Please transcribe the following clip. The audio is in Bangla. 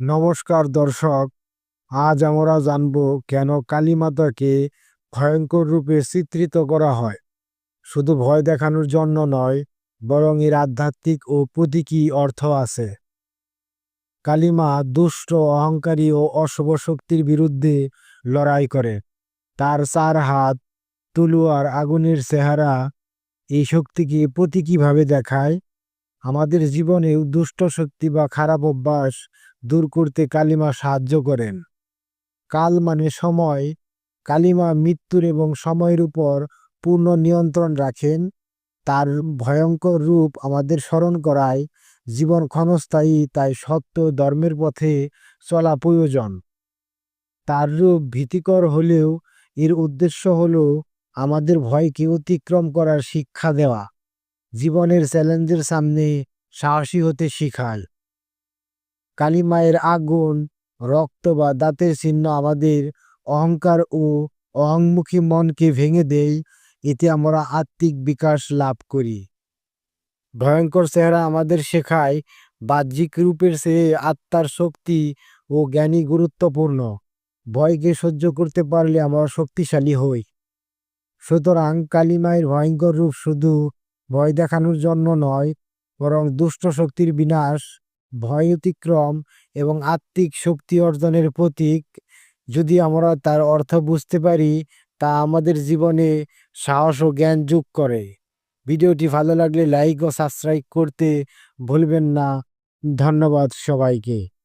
নমস্কার দর্শক, আজ আমরা জানব কেন কালীমাতাকে ভয়ঙ্কর রূপে চিত্রিত করা হয়। শুধু ভয় দেখানোর জন্য নয়, বরং এর আধ্যাত্মিক ও প্রতীকী অর্থ আছে। কালীমা দুষ্ট, অহংকারী ও অশুভ শক্তির বিরুদ্ধে লড়াই করে। তার চার হাত তুলুয়ার আগুনের চেহারা, এই শক্তিকে প্রতীকীভাবে দেখায়। আমাদের জীবনেও দুষ্ট শক্তি বা খারাপ অভ্যাস দূর করতে কালিমা সাহায্য করেন। কাল মানে সময়। কালিমা মৃত্যুর এবং সময়ের উপর পূর্ণ নিয়ন্ত্রণ রাখেন। তার ভয়ঙ্কর রূপ আমাদের স্মরণ করায়। জীবন ক্ষণস্থায়ী, তাই সত্য ধর্মের পথে চলা প্রয়োজন। তার রূপ ভীতিকর হলেও এর উদ্দেশ্য হল আমাদের ভয়কে অতিক্রম করার শিক্ষা দেওয়া। জীবনের চ্যালেঞ্জের সামনে সাহসী হতে শিখায়। কালিমায়ের আগুন, রক্ত বা দাঁতের চিহ্ন আমাদের অহংকার ও অহংমুখী মনকে ভেঙে দেয়, এতে আমরা আত্মিক বিকাশ লাভ করি। ভয়ঙ্কর চেহারা আমাদের শেখায়, বাহ্যিক রূপের চেয়ে আত্মার শক্তি ও জ্ঞানী গুরুত্বপূর্ণ। ভয়কে সহ্য করতে পারলে আমরা শক্তিশালী হই। সুতরাং কালিমায়ের ভয়ঙ্কর রূপ শুধু ভয় দেখানোর জন্য নয়, বরং দুষ্ট শক্তির বিনাশ ভয় অতিক্রম এবং আত্মিক শক্তি অর্জনের প্রতীক। যদি আমরা তার অর্থ বুঝতে পারি, তা আমাদের জীবনে সাহস ও জ্ঞান যোগ করে। ভিডিওটি ভালো লাগলে লাইক ও সাবস্ক্রাইব করতে ভুলবেন না। ধন্যবাদ সবাইকে।